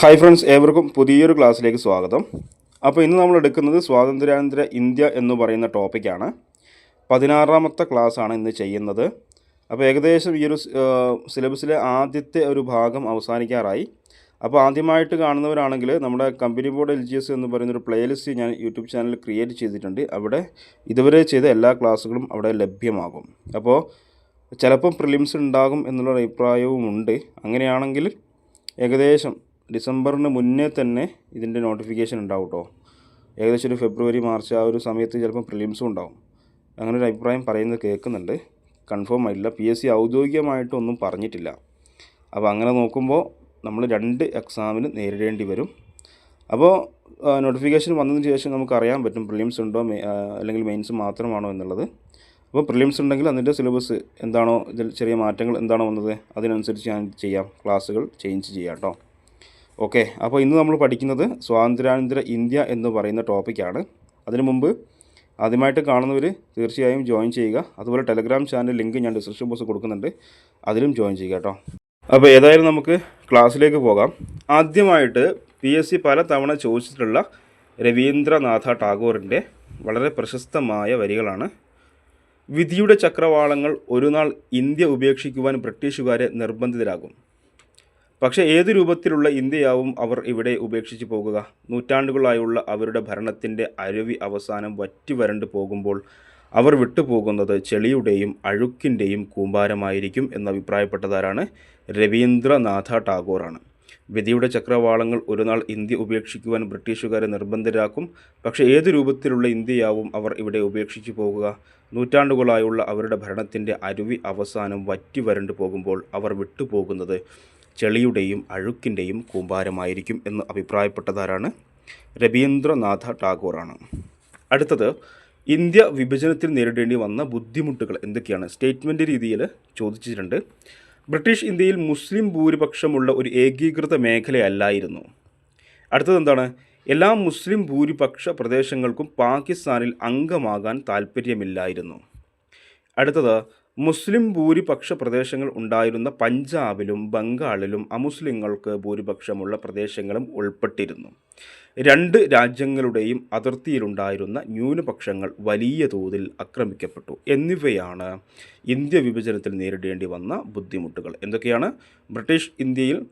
Hi friends ഏവർക്കും പുതിയൊരു ക്ലാസ്സിലേക്ക് സ്വാഗതം. അപ്പോൾ ഇന്ന് നമ്മൾ എടുക്കുന്നത് സ്വാതന്ത്ര്യാനന്തര ഇന്ത്യ എന്ന് പറയുന്ന ടോപ്പിക്കാണ് പതിനാറാമത്തെ ആണ് ഇന്ന് ചെയ്യുന്നത്. അപ്പോൾ ഏകദേശം ഈ ഒരു സിലബസിലെ ആദ്യത്തെ ഒരു ഭാഗം അവസാനിക്കാറായി. അപ്പോൾ ആദ്യമായിട്ട് കാണുന്നവരാണെങ്കിൽ നമ്മുടെ company board L G S എന്ന് പറയുന്നൊരു പ്ലേലിസ്റ്റ് ഞാൻ യൂട്യൂബ് ചാനൽ ക്രിയേറ്റ് ചെയ്തിട്ടുണ്ട്. അവിടെ ഇതുവരെ ചെയ്ത എല്ലാ ക്ലാസ്സുകളും അവിടെ ലഭ്യമാകും. അപ്പോൾ ചിലപ്പം പ്രിലിംസ് ഉണ്ടാകും എന്നുള്ള അഭിപ്രായവും ഉണ്ട് അങ്ങനെയാണെങ്കിൽ ഏകദേശം ഡിസംബറിന് മുന്നേ തന്നെ ഇതിന്റെ നോട്ടിഫിക്കേഷൻ ഉണ്ടാവും കേട്ടോ ഏകദേശം ഒരു ഫെബ്രുവരി മാർച്ച് ആ ഒരു സമയത്ത് ചിലപ്പോൾ പ്രിലിംസും ഉണ്ടാവും. അങ്ങനെ ഒരു അഭിപ്രായം പറയുന്നത് കേൾക്കുന്നുണ്ട്. കൺഫേം ആയില്ല പി എസ് സി ഔദ്യോഗികമായിട്ടൊന്നും പറഞ്ഞിട്ടില്ല. അപ്പോൾ അങ്ങനെ നോക്കുമ്പോൾ നമ്മൾ രണ്ട് എക്സാമിന് നേരിടേണ്ടി വരും. അപ്പോൾ നോട്ടിഫിക്കേഷൻ വന്നതിന് ശേഷം നമുക്ക് അറിയാൻ പറ്റും പ്രിലിംസ് ഉണ്ടോ അല്ലെങ്കിൽ മെയിൻസ് മാത്രമാണോ എന്നുള്ളത്. അപ്പോൾ പ്രിലിംസ് ഉണ്ടെങ്കിൽ അതിന്റെ സിലബസ് എന്താണോ ഇതിൽ ചെറിയ മാറ്റങ്ങൾ എന്താണോ വന്നത് അതിനനുസരിച്ച് ഞാൻ ചെയ്യാം. ക്ലാസ്സുകൾ ചേഞ്ച് ചെയ്യാം കേട്ടോ ഓക്കെ അപ്പോൾ ഇന്ന് നമ്മൾ പഠിക്കുന്നത് സ്വാതന്ത്ര്യാനന്തര ഇന്ത്യ എന്ന് പറയുന്ന ടോപ്പിക്കാണ് അതിനു മുമ്പ് ആദ്യമായിട്ട് കാണുന്നവർ തീർച്ചയായും ജോയിൻ ചെയ്യുക. അതുപോലെ ടെലഗ്രാം ചാനൽ ലിങ്ക് ഞാൻ ഡിസ്ക്രിപ്ഷൻ ബോക്സ് കൊടുക്കുന്നുണ്ട്. അതിലും ജോയിൻ ചെയ്യുക കേട്ടോ. അപ്പോൾ ഏതായാലും നമുക്ക് ക്ലാസ്സിലേക്ക് പോകാം. ആദ്യമായിട്ട് പി എസ് സി പല തവണ ചോദിച്ചിട്ടുള്ള രവീന്ദ്രനാഥ ടാഗോറിന്റെ വളരെ പ്രശസ്തമായ വരികളാണ്. വിധിയുടെ ചക്രവാളങ്ങൾ ഒരു നാൾ ഇന്ത്യ ഉപേക്ഷിക്കുവാൻ ബ്രിട്ടീഷുകാരെ നിർബന്ധിതരാകും. പക്ഷേ ഏത് രൂപത്തിലുള്ള ഇന്ത്യയാവും അവർ ഇവിടെ ഉപേക്ഷിച്ചു പോകുക? നൂറ്റാണ്ടുകളായുള്ള അവരുടെ ഭരണത്തിന്റെ അരുവി അവസാനം വറ്റി വരണ്ടു പോകുമ്പോൾ അവർ വിട്ടുപോകുന്നത് ചെളിയുടെയും അഴുക്കിന്റെയും കൂമ്പാരമായിരിക്കും എന്ന് അഭിപ്രായപ്പെട്ടതാരാണ് രവീന്ദ്രനാഥ ടാഗോറാണ്. വിധിയുടെ ചക്രവാളങ്ങൾ ഒരു നാൾ ഇന്ത്യ ഉപേക്ഷിക്കുവാൻ ബ്രിട്ടീഷുകാരെ നിർബന്ധരാക്കും. പക്ഷേ ഏത് രൂപത്തിലുള്ള ഇന്ത്യയാവും അവർ ഇവിടെ ഉപേക്ഷിച്ചു പോകുക? നൂറ്റാണ്ടുകളായുള്ള അവരുടെ ഭരണത്തിന്റെ അരുവി അവസാനം വറ്റി വരണ്ടു പോകുമ്പോൾ അവർ വിട്ടുപോകുന്നത് ചെളിയുടെയും അഴുക്കിന്റെയും കൂമ്പാരമായിരിക്കും എന്ന് അഭിപ്രായപ്പെട്ടതാരാണ് രവീന്ദ്രനാഥ ടാഗോറാണ്. അടുത്തത് ഇന്ത്യ വിഭജനത്തിൽ നേരിടേണ്ടി വന്ന ബുദ്ധിമുട്ടുകൾ എന്തൊക്കെയാണ്? സ്റ്റേറ്റ്മെന്റ് രീതിയിൽ ചോദിച്ചിട്ടുണ്ട്. ബ്രിട്ടീഷ് ഇന്ത്യയിൽ മുസ്ലിം ഭൂരിപക്ഷമുള്ള ഒരു ഏകീകൃത മേഖലയല്ലായിരുന്നു. അടുത്തത് എന്താണ്? എല്ലാ മുസ്ലിം ഭൂരിപക്ഷ പ്രദേശങ്ങൾക്കും പാകിസ്ഥാനിൽ അംഗമാകാൻ താൽപ്പര്യമില്ലായിരുന്നു. അടുത്തത് മുസ്ലിം ഭൂരിപക്ഷ പ്രദേശങ്ങൾ ഉണ്ടായിരുന്ന പഞ്ചാബിലും ബംഗാളിലും അമുസ്ലിങ്ങൾക്ക് ഭൂരിപക്ഷമുള്ള പ്രദേശങ്ങളും ഉൾപ്പെട്ടിരുന്നു. രണ്ട് രാജ്യങ്ങളുടെയും അതിർത്തിയിലുണ്ടായിരുന്ന ന്യൂനപക്ഷങ്ങൾ വലിയ തോതിൽ ആക്രമിക്കപ്പെട്ടു. എന്നിവയാണ് ഇന്ത്യ വിഭജനത്തിൽ നേരിടേണ്ടി വന്ന ബുദ്ധിമുട്ടുകൾ. എന്തൊക്കെയാണ്? ബ്രിട്ടീഷ് ഇന്ത്യയിൽ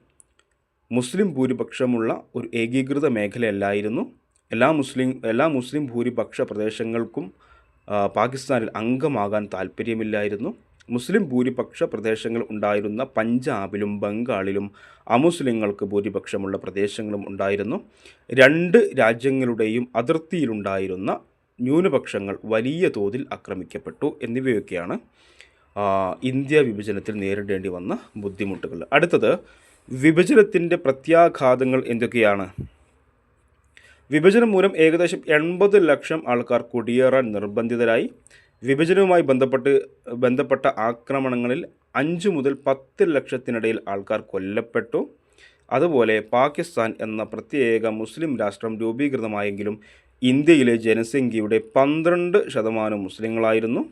മുസ്ലിം ഭൂരിപക്ഷമുള്ള ഒരു ഏകീകൃത മേഖലയല്ലായിരുന്നു. എല്ലാ മുസ്ലിം എല്ലാ മുസ്ലിം ഭൂരിപക്ഷ പ്രദേശങ്ങൾക്കും പാകിസ്ഥാനിൽ അംഗമാകാൻ താല്പര്യമില്ലായിരുന്നു മുസ്ലിം ഭൂരിപക്ഷ പ്രദേശങ്ങൾ ഉണ്ടായിരുന്ന പഞ്ചാബിലും ബംഗാളിലും അമുസ്ലിങ്ങൾക്ക് ഭൂരിപക്ഷമുള്ള പ്രദേശങ്ങളും ഉണ്ടായിരുന്നു. രണ്ട് രാജ്യങ്ങളുടെയും അതിർത്തിയിലുണ്ടായിരുന്ന ന്യൂനപക്ഷങ്ങൾ വലിയ തോതിൽ ആക്രമിക്കപ്പെട്ടു എന്നിവയൊക്കെയാണ് ഇന്ത്യ വിഭജനത്തിൽ നേരിടേണ്ടി വന്ന ബുദ്ധിമുട്ടുകൾ. അടുത്തത് വിഭജനത്തിന്റെ പ്രത്യാഘാതങ്ങൾ എന്തൊക്കെയാണ്? വിഭജനം മൂലം ഏകദേശം എൺപത് ലക്ഷം ആൾക്കാർ കുടിയേറാൻ നിർബന്ധിതരായി. വിഭജനവുമായി ബന്ധപ്പെട്ട് ബന്ധപ്പെട്ട ആക്രമണങ്ങളിൽ അഞ്ച് മുതൽ പത്ത് ലക്ഷത്തിനിടയിൽ ആൾക്കാർ കൊല്ലപ്പെട്ടു. അതുപോലെ പാകിസ്ഥാൻ എന്ന പ്രത്യേക മുസ്ലിം രാഷ്ട്രം രൂപീകൃതമായെങ്കിലും ഇന്ത്യയിലെ ജനസംഖ്യയുടെ പന്ത്രണ്ട് ശതമാനം മുസ്ലിങ്ങളായിരുന്നു.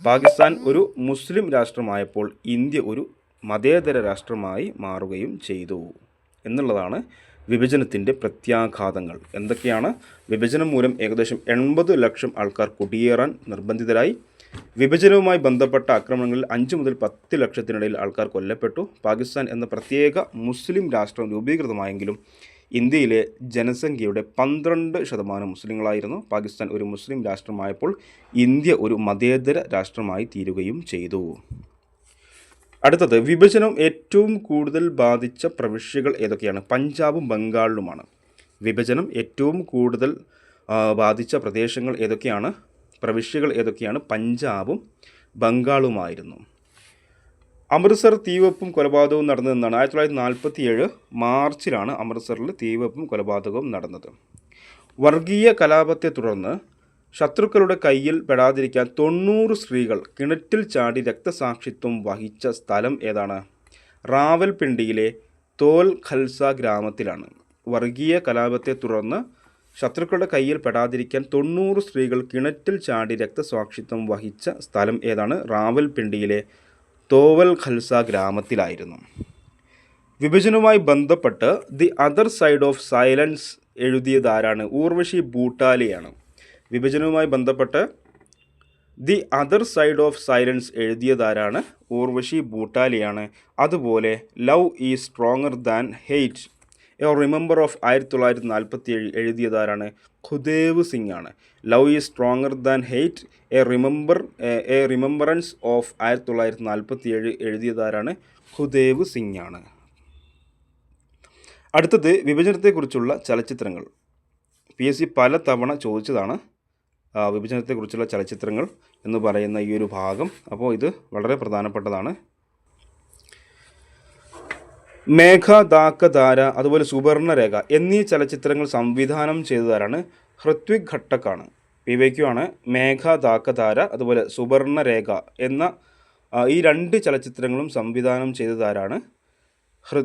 പാകിസ്ഥാൻ ഒരു മുസ്ലിം രാഷ്ട്രമായപ്പോൾ ഇന്ത്യ ഒരു മതേതര രാഷ്ട്രമായി മാറുകയും ചെയ്തു എന്നുള്ളതാണ് വിഭജനത്തിന്റെ പ്രത്യാഘാതങ്ങൾ. എന്തൊക്കെയാണ്? വിഭജനം മൂലം ഏകദേശം എൺപത് ലക്ഷം ആൾക്കാർ കുടിയേറാൻ നിർബന്ധിതരായി. വിഭജനവുമായി ബന്ധപ്പെട്ട ആക്രമണങ്ങളിൽ അഞ്ച് മുതൽ പത്ത് ലക്ഷത്തിനിടയിൽ ആൾക്കാർ കൊല്ലപ്പെട്ടു. പാകിസ്ഥാൻ എന്ന പ്രത്യേക മുസ്ലിം രാഷ്ട്രം രൂപീകൃതമായെങ്കിലും ഇന്ത്യയിലെ ജനസംഖ്യയുടെ പന്ത്രണ്ട് ശതമാനം മുസ്ലിങ്ങളായിരുന്നു. പാകിസ്ഥാൻ ഒരു മുസ്ലിം രാഷ്ട്രമായപ്പോൾ ഇന്ത്യ ഒരു മതേതര രാഷ്ട്രമായി തീരുകയും ചെയ്തു. അടുത്തത് വിഭജനം ഏറ്റവും കൂടുതൽ ബാധിച്ച പ്രവിശ്യകൾ ഏതൊക്കെയാണ്? പഞ്ചാബും ബംഗാളിലുമാണ്. വിഭജനം ഏറ്റവും കൂടുതൽ ബാധിച്ച പ്രദേശങ്ങൾ ഏതൊക്കെയാണ്? പ്രവിശ്യകൾ ഏതൊക്കെയാണ്? പഞ്ചാബും ബംഗാളുമായിരുന്നു. അമൃത്സർ തീവെപ്പും കൊലപാതകവും നടന്നതെന്നാണ് ആയിരത്തി തൊള്ളായിരത്തി നാൽപ്പത്തി ഏഴ് മാർച്ചിലാണ് അമൃത്സറിൽ തീവെപ്പും കൊലപാതകവും നടന്നത്. വർഗീയ കലാപത്തെ തുടർന്ന് ശത്രുക്കളുടെ കയ്യിൽ പെടാതിരിക്കാൻ തൊണ്ണൂറ് സ്ത്രീകൾ കിണറ്റിൽ ചാടി രക്തസാക്ഷിത്വം വഹിച്ച സ്ഥലം ഏതാണ്? റാവൽപിണ്ടിയിലെ തോൽ ഖൽസ ഗ്രാമത്തിലാണ്. വർഗീയ കലാപത്തെ തുടർന്ന് ശത്രുക്കളുടെ കയ്യിൽ പെടാതിരിക്കാൻ തൊണ്ണൂറ് സ്ത്രീകൾ കിണറ്റിൽ ചാടി രക്തസാക്ഷിത്വം വഹിച്ച സ്ഥലം ഏതാണ്? റാവൽപിണ്ടിയിലെ തോവൽ ഖൽസ ഗ്രാമത്തിലായിരുന്നു. വിഭജനവുമായി ബന്ധപ്പെട്ട് the other side of silence എഴുതിയതാരാണ്? Urvashi ബൂട്ടാലിയാണ് വിഭജനവുമായി ബന്ധപ്പെട്ട് the other side of silence എഴുതിയതാരാണ്? Urvashi ബൂട്ടാലിയാണ് അതുപോലെ love is stronger than hate a remember of ആയിരത്തി തൊള്ളായിരത്തി നാൽപ്പത്തി ഏഴ് എഴുതിയതാരാണ്? ഖുദേവ് സിംഗ് ആണ് love is stronger than hate a remember a remembrance of ആയിരത്തി തൊള്ളായിരത്തി നാൽപ്പത്തി ഏഴ് എഴുതിയതാരാണ്? ഖുദേവ് സിംഗ് ആണ് അടുത്തത് വിഭജനത്തെക്കുറിച്ചുള്ള ചലച്ചിത്രങ്ങൾ. പി എസ് സി പല തവണ ചോദിച്ചതാണ്. വിഭജനത്തെക്കുറിച്ചുള്ള ചലച്ചിത്രങ്ങൾ എന്ന് പറയുന്ന ഈ ഒരു ഭാഗം. അപ്പോൾ ഇത് വളരെ പ്രധാനപ്പെട്ടതാണ്. മേഘ ദാക്കധാര അതുപോലെ സുവർണരേഖ എന്നീ ചലച്ചിത്രങ്ങൾ സംവിധാനം ചെയ്തതാരാണ്? ഹൃത്വിക് ഘട്ടക്കാണ്. വിവേക്കുമാണ് മേഘ ദാക്കധാര അതുപോലെ സുവർണരേഖ എന്ന ഈ രണ്ട് ചലച്ചിത്രങ്ങളും സംവിധാനം ചെയ്തതാരാണ്? ഹൃ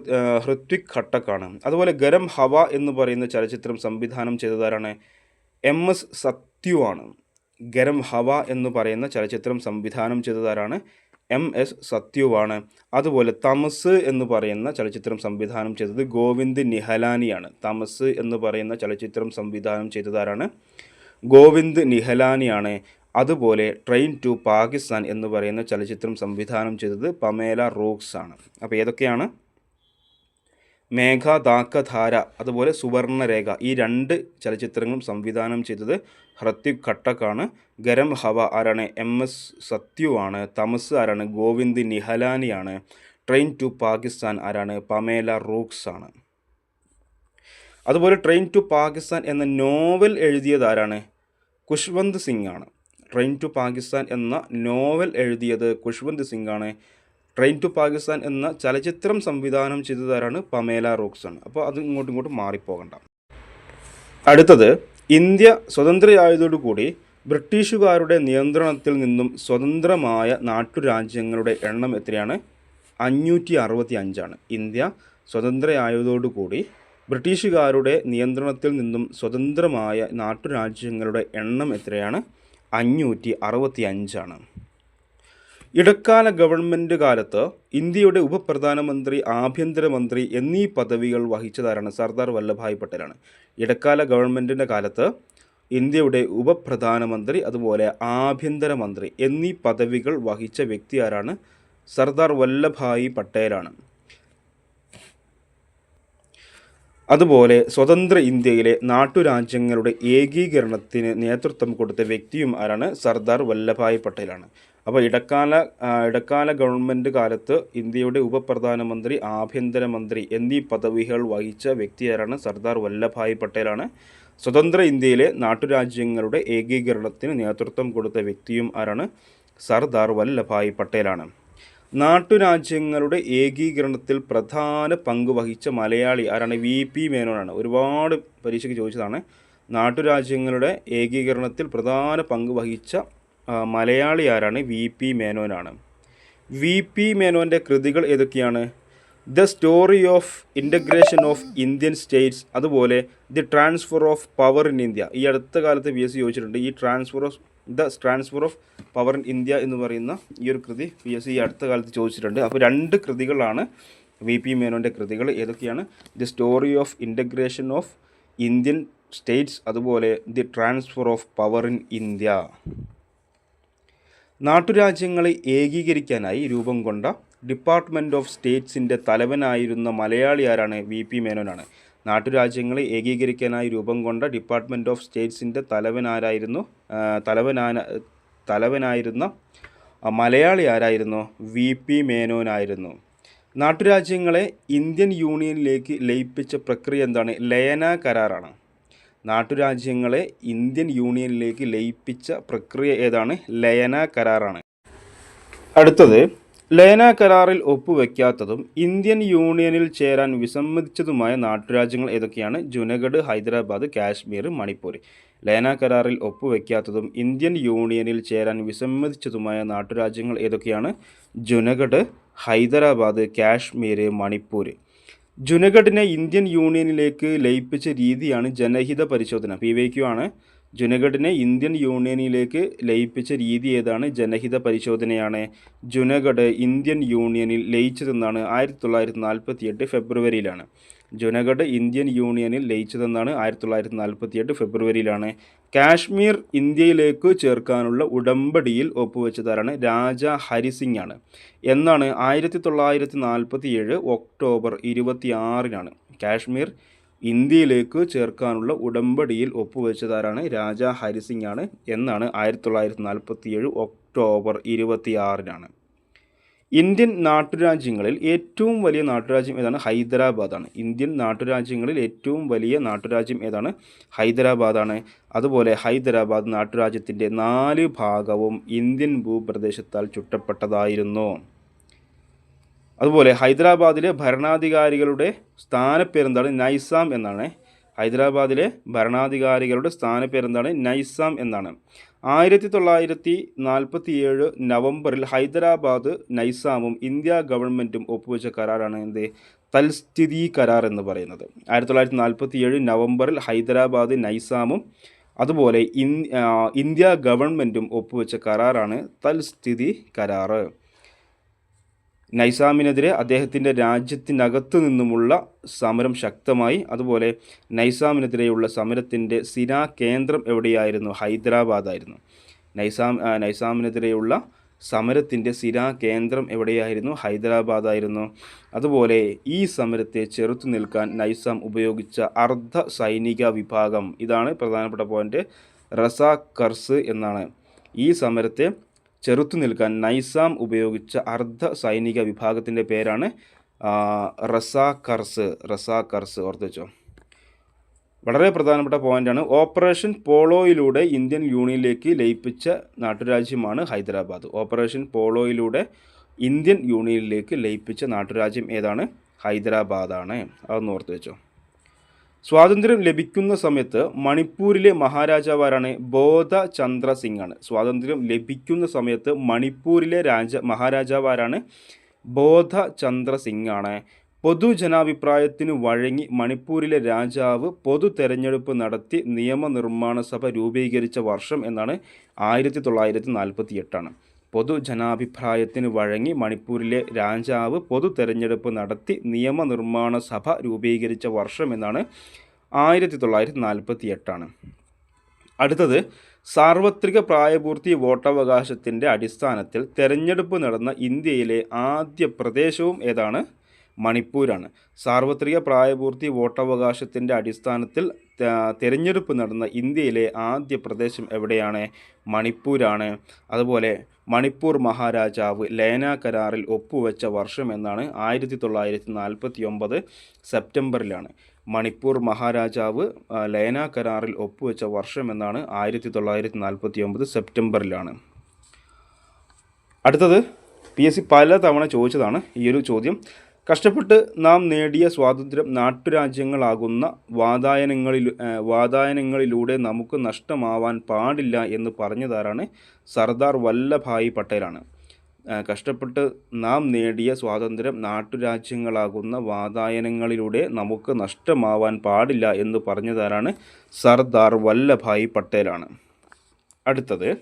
ഹൃത്വിക് ഘട്ടക്കാണ്. അതുപോലെ ഗരം ഹവ എന്ന് പറയുന്ന ചലച്ചിത്രം സംവിധാനം ചെയ്തതാരാണ്? എം എസ് സത്യു ആണ്. ഗരം ഹവ എന്ന് പറയുന്ന ചലച്ചിത്രം സംവിധാനം ചെയ്തതാരാണ് എം എസ് സത്യുവാണ് അതുപോലെ തമസ് എന്ന് പറയുന്ന ചലച്ചിത്രം സംവിധാനം ചെയ്തത് ഗോവിന്ദ് നിഹലാനിയാണ്. തമസ് എന്ന് പറയുന്ന ചലച്ചിത്രം സംവിധാനം ചെയ്തതാരാണ് ഗോവിന്ദ് നിഹലാനിയാണ്. അതുപോലെ ട്രെയിൻ ടു പാകിസ്ഥാൻ എന്ന് പറയുന്ന ചലച്ചിത്രം സംവിധാനം ചെയ്തത് പമേല റോക്സ് ആണ്. അപ്പോൾ ഏതൊക്കെയാണ് മേഘ ദാക്കധാര അതുപോലെ സുവർണരേഖ ഈ രണ്ട് ചലച്ചിത്രങ്ങളും സംവിധാനം ചെയ്തത് ഹൃത്വിക് ഘട്ടക്കാണ്. ഗരം ഹവ ആരാണ്? എം എസ് സത്യു ആണ്. തമസ് ആരാണ്? ഗോവിന്ദ് നിഹലാനിയാണ് ട്രെയിൻ ടു പാകിസ്ഥാൻ ആരാണ്? പമേല റൂക്സ് ആണ്. അതുപോലെ ട്രെയിൻ ടു പാകിസ്ഥാൻ എന്ന നോവൽ എഴുതിയത് ആരാണ്? കുഷ്വന്ത് സിംഗ് ആണ്. ട്രെയിൻ ടു പാകിസ്ഥാൻ എന്ന നോവൽ എഴുതിയത് കുഷ്വന്ത് സിംഗ് ആണ്. ട്രെയിൻ ടു പാകിസ്ഥാൻ എന്ന ചലച്ചിത്രം സംവിധാനം ചെയ്തതാരാണ് പമേല റോക്സൺ അപ്പോൾ അത് ഇങ്ങോട്ടും ഇങ്ങോട്ടും മാറിപ്പോകണ്ട. അടുത്തത് ഇന്ത്യ സ്വതന്ത്രയായതോടുകൂടി ബ്രിട്ടീഷുകാരുടെ നിയന്ത്രണത്തിൽ നിന്നും സ്വതന്ത്രമായ നാട്ടുരാജ്യങ്ങളുടെ എണ്ണം എത്രയാണ്? അഞ്ഞൂറ്റി അറുപത്തി അഞ്ചാണ് ഇന്ത്യ സ്വതന്ത്രയായതോടുകൂടി ബ്രിട്ടീഷുകാരുടെ നിയന്ത്രണത്തിൽ നിന്നും സ്വതന്ത്രമായ നാട്ടുരാജ്യങ്ങളുടെ എണ്ണം എത്രയാണ്? അഞ്ഞൂറ്റി അറുപത്തി അഞ്ചാണ് ഇടക്കാല ഗവൺമെന്റ് കാലത്ത് ഇന്ത്യയുടെ ഉപപ്രധാനമന്ത്രി ആഭ്യന്തരമന്ത്രി എന്നീ പദവികൾ വഹിച്ചതാരാണ് സർദാർ വല്ലഭായ് പട്ടേലാണ്. ഇടക്കാല ഗവൺമെന്റിന്റെ കാലത്ത് ഇന്ത്യയുടെ ഉപപ്രധാനമന്ത്രി അതുപോലെ ആഭ്യന്തരമന്ത്രി എന്നീ പദവികൾ വഹിച്ച വ്യക്തി ആരാണ്? സർദാർ വല്ലഭായ് പട്ടേലാണ്. അതുപോലെ സ്വതന്ത്ര ഇന്ത്യയിലെ നാട്ടുരാജ്യങ്ങളുടെ ഏകീകരണത്തിന് നേതൃത്വം കൊടുത്ത വ്യക്തിയും ആരാണ്? സർദാർ വല്ലഭായ് പട്ടേലാണ്. അപ്പോൾ ഇടക്കാല ഇടക്കാല ഗവൺമെന്റ് കാലത്ത് ഇന്ത്യയുടെ ഉപപ്രധാനമന്ത്രി ആഭ്യന്തരമന്ത്രി എന്നീ പദവികൾ വഹിച്ച വ്യക്തിയാരാണ് സർദാർ വല്ലഭായ് പട്ടേലാണ്. സ്വതന്ത്ര ഇന്ത്യയിലെ നാട്ടുരാജ്യങ്ങളുടെ ഏകീകരണത്തിന് നേതൃത്വം കൊടുത്ത വ്യക്തിയും ആരാണ്? സർദാർ വല്ലഭായ് പട്ടേലാണ്. നാട്ടുരാജ്യങ്ങളുടെ ഏകീകരണത്തിൽ പ്രധാന പങ്ക് വഹിച്ച മലയാളി ആരാണ്? വി. പി. മേനോനാണ്. ഒരുപാട് പരീക്ഷയ്ക്ക് ചോദിച്ചതാണ്. നാട്ടുരാജ്യങ്ങളുടെ ഏകീകരണത്തിൽ പ്രധാന പങ്ക് വഹിച്ച മലയാളി ആരാണ്? വി പി മേനോനാണ്. വി പി മേനോന്റെ കൃതികൾ ഏതൊക്കെയാണ്? The story of integration of Indian states അതുപോലെ the transfer of power in India. ഈ അടുത്ത കാലത്ത് പി എസ് സി ചോദിച്ചിട്ടുണ്ട് ഈ transfer of the transfer of power in India എന്ന് പറയുന്ന ഈ ഒരു കൃതി പി എസ് സി അടുത്ത കാലത്ത് ചോദിച്ചിട്ടുണ്ട്. അപ്പോൾ രണ്ട് കൃതികളാണ് വി പി മേനോന്റെ കൃതികൾ. ഏതൊക്കെയാണ്? The story of integration of Indian states അതുപോലെ the transfer of power in India. നാട്ടുരാജ്യങ്ങളെ ഏകീകരിക്കാനായി രൂപം കൊണ്ട ഡിപ്പാർട്ട്മെന്റ് ഓഫ് സ്റ്റേറ്റ്സിന്റെ തലവനായിരുന്ന മലയാളി ആരാണ്? വി പി മേനോനാണ്. നാട്ടുരാജ്യങ്ങളെ ഏകീകരിക്കാനായി രൂപം കൊണ്ട ഡിപ്പാർട്ട്മെന്റ് ഓഫ് സ്റ്റേറ്റ്സിന്റെ തലവനാരായിരുന്നു തലവനാന തലവനായിരുന്ന മലയാളി ആരായിരുന്നു? വി പി മേനോനായിരുന്നു. നാട്ടുരാജ്യങ്ങളെ ഇന്ത്യൻ യൂണിയനിലേക്ക് ലയിപ്പിച്ച പ്രക്രിയ എന്താണ്? ലയന കരാറാണ്. നാട്ടുരാജ്യങ്ങളെ ഇന്ത്യൻ യൂണിയനിലേക്ക് ലയിപ്പിച്ച പ്രക്രിയ ഏതാണ്? ലയന കരാറാണ്. അടുത്തത് ലയന കരാറിൽ ഒപ്പുവെക്കാത്തതും ഇന്ത്യൻ യൂണിയനിൽ ചേരാൻ വിസമ്മതിച്ചതുമായ നാട്ടുരാജ്യങ്ങൾ ഏതൊക്കെയാണ്? ജുനഗഡ് ഹൈദരാബാദ് കാശ്മീർ മണിപ്പൂർ. ലയന കരാറിൽ ഒപ്പുവെക്കാത്തതും ഇന്ത്യൻ യൂണിയനിൽ ചേരാൻ വിസമ്മതിച്ചതുമായ നാട്ടുരാജ്യങ്ങൾ ഏതൊക്കെയാണ്? ജുനഗഡ് ഹൈദരാബാദ് കാശ്മീർ മണിപ്പൂർ. ജുനഗഡിനെ ഇന്ത്യൻ യൂണിയനിലേക്ക് ലയിപ്പിച്ച രീതിയാണ് ജനഹിത പരിശോധന. പി വൈ ക്യു ആണ്. ജുനഗഡിനെ ഇന്ത്യൻ യൂണിയനിലേക്ക് ലയിപ്പിച്ച രീതി ഏതാണ്? ജനഹിത പരിശോധനയാണ് ജുനഗഡ് ഇന്ത്യൻ യൂണിയനിൽ ലയിച്ചതെന്നാണ് ആയിരത്തി തൊള്ളായിരത്തി നാൽപ്പത്തി എട്ട് ഫെബ്രുവരിയിലാണ്. ജുനഗഡ് ഇന്ത്യൻ യൂണിയനിൽ ലയിച്ചതെന്നാണ് ആയിരത്തി തൊള്ളായിരത്തി നാൽപ്പത്തി എട്ട് ഫെബ്രുവരിയിലാണ് കാശ്മീർ ഇന്ത്യയിലേക്ക് ചേർക്കാനുള്ള ഉടമ്പടിയിൽ ഒപ്പുവെച്ചതാരാണ് രാജ ഹരിസിംഗ് ആണ് എന്നാണ് ആയിരത്തി തൊള്ളായിരത്തി നാൽപ്പത്തി ഏഴ് ഒക്ടോബർ ഇരുപത്തി ആറിനാണ് കാശ്മീർ ഇന്ത്യയിലേക്ക് ചേർക്കാനുള്ള ഉടമ്പടിയിൽ ഒപ്പുവെച്ചതാരാണ് രാജ ഹരിസിംഗ് ആണ് എന്നാണ് ആയിരത്തി തൊള്ളായിരത്തി നാൽപ്പത്തി ഏഴ് ഒക്ടോബർ ഇരുപത്തി ആറിനാണ് ഇന്ത്യൻ നാട്ടുരാജ്യങ്ങളിൽ ഏറ്റവും വലിയ നാട്ടുരാജ്യം ഏതാണ്? ഹൈദരാബാദാണ്. ഇന്ത്യൻ നാട്ടുരാജ്യങ്ങളിൽ ഏറ്റവും വലിയ നാട്ടുരാജ്യം ഏതാണ്? ഹൈദരാബാദാണ്. അതുപോലെ ഹൈദരാബാദ് നാട്ടുരാജ്യത്തിന്റെ നാല് ഭാഗവും ഇന്ത്യൻ ഭൂപ്രദേശത്താൽ ചുറ്റപ്പെട്ടതായിരുന്നു അതുപോലെ ഹൈദരാബാദിലെ ഭരണാധികാരികളുടെ സ്ഥാനപ്പേരെന്താണ്? നൈസാം എന്നാണ്. ഹൈദരാബാദിലെ ഭരണാധികാരികളുടെ സ്ഥാനപ്പേരെന്താണ്? നൈസാം എന്നാണ്. ആയിരത്തി തൊള്ളായിരത്തി നാൽപ്പത്തി ഏഴ് നവംബറിൽ ഹൈദരാബാദ് നൈസാമും ഇന്ത്യ ഗവൺമെന്റും ഒപ്പുവെച്ച കരാറാണ് എന്ത്? തൽസ്ഥിതി കരാർ എന്ന് പറയുന്നത്. ആയിരത്തി തൊള്ളായിരത്തി നാൽപ്പത്തി ഏഴ് നവംബറിൽ ഹൈദരാബാദ് നൈസാമും അതുപോലെ ഇന്ത്യ ഗവൺമെന്റും ഒപ്പുവെച്ച കരാറാണ് തൽസ്ഥിതി കരാറ്. നൈസാമിനെതിരെ അദ്ദേഹത്തിന്റെ രാജ്യത്തിനകത്തു നിന്നുമുള്ള സമരം ശക്തമായി. അതുപോലെ നൈസാമിനെതിരെയുള്ള സമരത്തിന്റെ സിനാ കേന്ദ്രം എവിടെയായിരുന്നു? ഹൈദരാബാദായിരുന്നു. നൈസാം നൈസാമിനെതിരെയുള്ള സമരത്തിന്റെ സിരാ കേന്ദ്രം എവിടെയായിരുന്നു? ഹൈദരാബാദായിരുന്നു. അതുപോലെ ഈ സമരത്തെ ചെറുത്തു നിൽക്കാൻ നൈസാം ഉപയോഗിച്ച അർദ്ധ സൈനിക വിഭാഗം. ഇതാണ് പ്രധാനപ്പെട്ട പോയിന്റ്. റസാ കർസ് എന്നാണ്. ഈ സമരത്തെ ചെറുത്തു നിൽക്കാൻ നൈസാം ഉപയോഗിച്ച അർദ്ധ സൈനിക വിഭാഗത്തിന്റെ പേരാണ് ആ, റസാ കർസ്. റസാ കർസ് ഓർത്ത് വെച്ചോ. വളരെ പ്രധാനപ്പെട്ട പോയിന്റാണ് ഓപ്പറേഷൻ പോളോയിലൂടെ ഇന്ത്യൻ യൂണിയനിലേക്ക് ലയിപ്പിച്ച നാട്ടുരാജ്യമാണ് ഹൈദരാബാദ്. ഓപ്പറേഷൻ പോളോയിലൂടെ ഇന്ത്യൻ യൂണിയനിലേക്ക് ലയിപ്പിച്ച നാട്ടുരാജ്യം ഏതാണ്? ഹൈദരാബാദാണ്. അതൊന്ന് ഓർത്ത് വെച്ചോ. സ്വാതന്ത്ര്യം ലഭിക്കുന്ന സമയത്ത് മണിപ്പൂരിലെ മഹാരാജാവാരാണ് ബോധ ചന്ദ്ര സിംഗ് ആണ് സ്വാതന്ത്ര്യം ലഭിക്കുന്ന സമയത്ത് മണിപ്പൂരിലെ രാജ മഹാരാജാവാരാണ് ബോധ ചന്ദ്ര സിംഗ് ആണ് പൊതുജനാഭിപ്രായത്തിന് വഴങ്ങി മണിപ്പൂരിലെ രാജാവ് പൊതു തെരഞ്ഞെടുപ്പ് നടത്തി നിയമനിർമ്മാണ സഭ രൂപീകരിച്ച വർഷം എന്നാണ് ആയിരത്തി തൊള്ളായിരത്തി നാൽപ്പത്തി എട്ടാണ് പൊതുജനാഭിപ്രായത്തിന് വഴങ്ങി മണിപ്പൂരിലെ രാജാവ് പൊതു തെരഞ്ഞെടുപ്പ് നടത്തി നിയമനിർമ്മാണ സഭ രൂപീകരിച്ച വർഷം എന്നാണ് ആയിരത്തി തൊള്ളായിരത്തി നാൽപ്പത്തി എട്ടാണ് അടുത്തത് സാർവത്രിക പ്രായപൂർത്തി വോട്ടവകാശത്തിന്റെ അടിസ്ഥാനത്തിൽ തെരഞ്ഞെടുപ്പ് നടന്ന ഇന്ത്യയിലെ ആദ്യ പ്രദേശവും ഏതാണ്? മണിപ്പൂരാണ്. സാർവത്രിക പ്രായപൂർത്തി വോട്ടവകാശത്തിന്റെ അടിസ്ഥാനത്തിൽ തെരഞ്ഞെടുപ്പ് നടന്ന ഇന്ത്യയിലെ ആദ്യ പ്രദേശം എവിടെയാണ്? മണിപ്പൂരാണ്. അതുപോലെ മണിപ്പൂർ മഹാരാജാവ് ലേന കരാറിൽ ഒപ്പുവെച്ച വർഷം എന്നാണ് ആയിരത്തി തൊള്ളായിരത്തി നാൽപ്പത്തി ഒമ്പത് സെപ്റ്റംബറിലാണ്. മണിപ്പൂർ മഹാരാജാവ് ലേന കരാറിൽ ഒപ്പുവെച്ച വർഷം എന്നാണ് ആയിരത്തി തൊള്ളായിരത്തി നാൽപ്പത്തി ഒമ്പത് സെപ്റ്റംബറിലാണ്. അടുത്തത് പി എസ് സി പല തവണ ചോദിച്ചതാണ് ഈ ഒരു ചോദ്യം. കഷ്ടപ്പെട്ട് നാം നേടിയ സ്വാതന്ത്ര്യം നാട്ടുരാജ്യങ്ങളാകുന്ന വാതായനങ്ങളിൽ വാതായനങ്ങളിലൂടെ നമുക്ക് നഷ്ടമാവാൻ പാടില്ല എന്ന് പറഞ്ഞതാരാണ്? സർദാർ വല്ലഭായി പട്ടേലാണ്. കഷ്ടപ്പെട്ട് നാം നേടിയ സ്വാതന്ത്ര്യം നാട്ടുരാജ്യങ്ങളാകുന്ന വാതായനങ്ങളിലൂടെ നമുക്ക് നഷ്ടമാവാൻ പാടില്ല എന്ന് പറഞ്ഞതാരാണ്? സർദാർ വല്ലഭായി പട്ടേലാണ്. അടുത്തത്.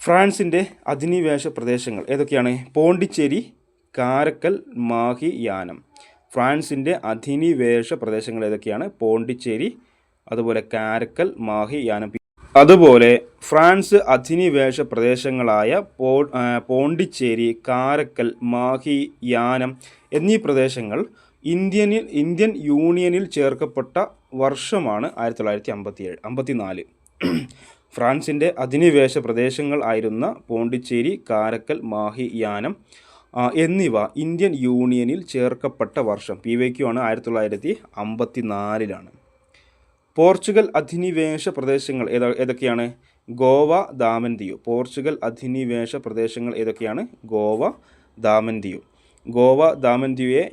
ഫ്രാൻസിന്റെ അധിനിവേശ പ്രദേശങ്ങൾ ഏതൊക്കെയാണ്? പോണ്ടിച്ചേരി കാരക്കൽ മാഹി യാനം. ഫ്രാൻസിന്റെ അധിനിവേശ പ്രദേശങ്ങൾ ഏതൊക്കെയാണ്? പോണ്ടിച്ചേരി അതുപോലെ കാരക്കൽ മാഹി യാനം. അതുപോലെ ഫ്രാൻസ് അധിനിവേശ പ്രദേശങ്ങളായ പോ പോണ്ടിച്ചേരി കാരക്കൽ മാഹി യാനം എന്നീ പ്രദേശങ്ങൾ ഇന്ത്യനിൽ ഇന്ത്യൻ യൂണിയനിൽ ചേർക്കപ്പെട്ട വർഷമാണ് ആയിരത്തി തൊള്ളായിരത്തി അമ്പത്തി ഏഴ് അമ്പത്തിനാല്. ഫ്രാൻസിന്റെ അധിനിവേശ പ്രദേശങ്ങൾ ആയിരുന്ന പോണ്ടിച്ചേരി കാരക്കൽ മാഹി യാനം എന്നിവ ഇന്ത്യൻ യൂണിയനിൽ ചേർക്കപ്പെട്ട വർഷം പി വൈക്യു ആണ് ആയിരത്തി തൊള്ളായിരത്തി അമ്പത്തി നാലിലാണ് പോർച്ചുഗൽ അധിനിവേശ പ്രദേശങ്ങൾ ഏതാ ഏതൊക്കെയാണ്? ഗോവ ദാമൻ ദിയു പോർച്ചുഗൽ അധിനിവേശ പ്രദേശങ്ങൾ ഏതൊക്കെയാണ്? ഗോവ ദാമൻ ദിയു ഗോവ ദാമൻ ദിയുയെ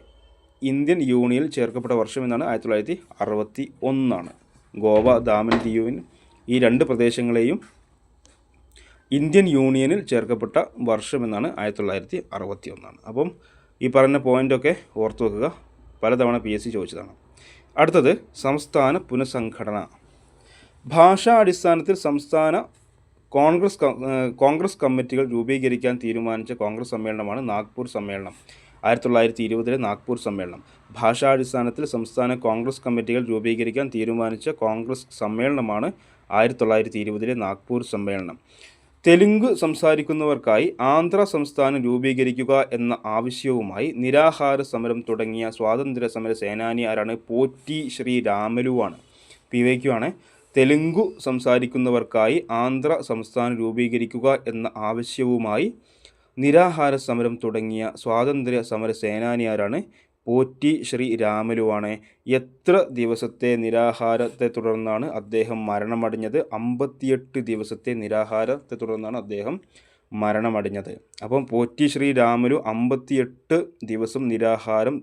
ഇന്ത്യൻ യൂണിയനിൽ ചേർക്കപ്പെട്ട വർഷം എന്നാണ് ആയിരത്തി തൊള്ളായിരത്തി അറുപത്തി ഒന്നാണ് ഗോവ ദാമൻ ദിയുവിൻ ഈ രണ്ട് പ്രദേശങ്ങളെയും ഇന്ത്യൻ യൂണിയനിൽ ചേർക്കപ്പെട്ട വർഷം എന്നാണ് ആയിരത്തി തൊള്ളായിരത്തി അറുപത്തി ഒന്നാണ് അപ്പം ഈ പറഞ്ഞ പോയിന്റൊക്കെ ഓർത്തു വെക്കുക. പലതവണ പി എസ് സി ചോദിച്ചതാണ്. അടുത്തത് സംസ്ഥാന പുനഃസംഘടന. ഭാഷാ അടിസ്ഥാനത്തിൽ സംസ്ഥാന കോൺഗ്രസ് കോൺഗ്രസ് കമ്മിറ്റികൾ രൂപീകരിക്കാൻ തീരുമാനിച്ച കോൺഗ്രസ് സമ്മേളനമാണ് നാഗ്പൂർ സമ്മേളനം. ആയിരത്തി തൊള്ളായിരത്തി ഇരുപതിലെ നാഗ്പൂർ സമ്മേളനം. ഭാഷാടിസ്ഥാനത്തിൽ സംസ്ഥാന കോൺഗ്രസ് കമ്മിറ്റികൾ രൂപീകരിക്കാൻ തീരുമാനിച്ച കോൺഗ്രസ് സമ്മേളനമാണ് ആയിരത്തി തൊള്ളായിരത്തി ഇരുപതിലെ നാഗ്പൂർ സമ്മേളനം. തെലുങ്ക് സംസാരിക്കുന്നവർക്കായി ആന്ധ്ര സംസ്ഥാനം രൂപീകരിക്കുക എന്ന ആവശ്യവുമായി നിരാഹാര സമരം തുടങ്ങിയ സ്വാതന്ത്ര്യ സമര സേനാനി ആരാണ്? പോറ്റി ശ്രീ രാമലുവാണ് പി വൈക്കുവാണ്. തെലുങ്കു സംസാരിക്കുന്നവർക്കായി ആന്ധ്ര സംസ്ഥാനം രൂപീകരിക്കുക എന്ന ആവശ്യവുമായി നിരാഹാര സമരം തുടങ്ങിയ സ്വാതന്ത്ര്യ സമര സേനാനിയാരാണ് പോറ്റി ശ്രീ രാമലുവാണ്. എത്ര ദിവസത്തെ നിരാഹാരത്തെ തുടർന്നാണ് അദ്ദേഹം മരണമടഞ്ഞത്? അമ്പത്തിയെട്ട് ദിവസത്തെ നിരാഹാരത്തെ തുടർന്നാണ് അദ്ദേഹം മരണമടഞ്ഞത്. അപ്പം പോറ്റി ശ്രീ രാമലു അമ്പത്തിയെട്ട് ദിവസം നിരാഹാരം